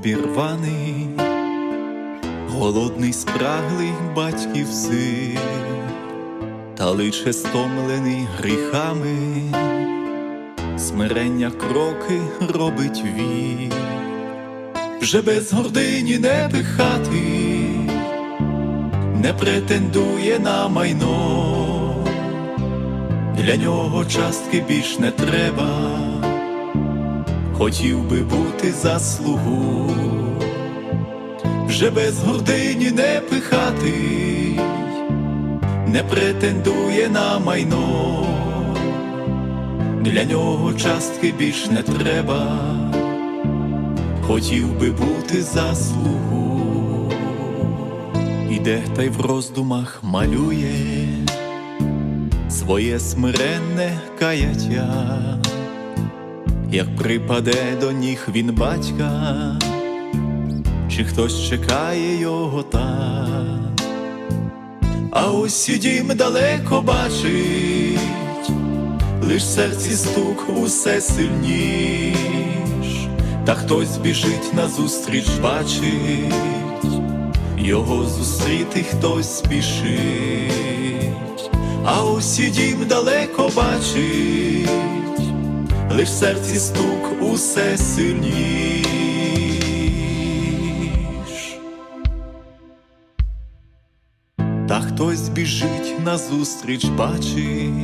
обірваний, голодний спраглий батьків син, та лише стомлений гріхами, смирення кроки робить він, вже без гордині не пихатий, не претендує на майно, для нього частки більш не треба хотів би бути заслугу, вже без гордині не пихатий, не претендує на майно, для нього частки більш не треба, хотів би бути заслугу, іде та й в роздумах малює своє смиренне каяття як припаде до ніг він батька, чи хтось чекає його там, а ось і дім далеко бачить, лиш серці стук усе сильніш, та хтось біжить назустріч, бачить, його зустріти хтось спішить, а ось і дім далеко бачить лиш серці стук усе сильніш. Та хтось біжить назустріч, бачить,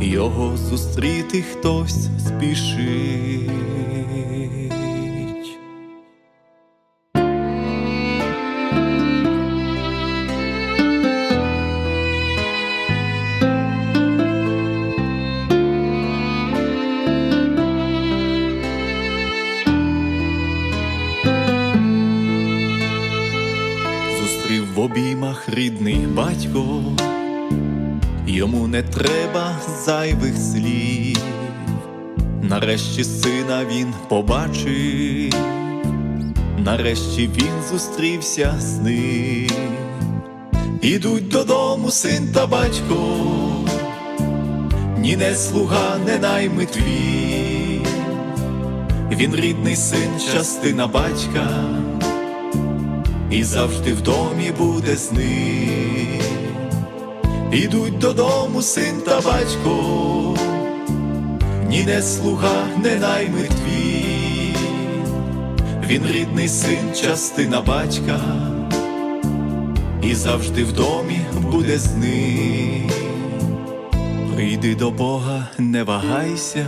його зустріти хтось спішить. В обіймах рідний батько, йому не треба зайвих слів, нарешті сина він побачив, нарешті він зустрівся з ним, ідуть додому син та батько, ні не слуга, не найми твій, він рідний син, частина батька і завжди в домі буде з ним. Ідуть додому син та батько, ні не слуга, не найми твій, він рідний син, частина батька, і завжди в домі буде з ним. Прийди до Бога, не вагайся,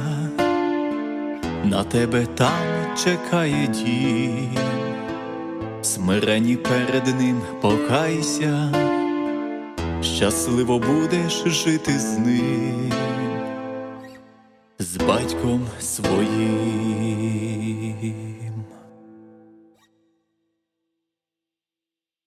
на тебе там чекає дім смирені перед ним покайся, щасливо будеш жити з ним, з батьком своїм.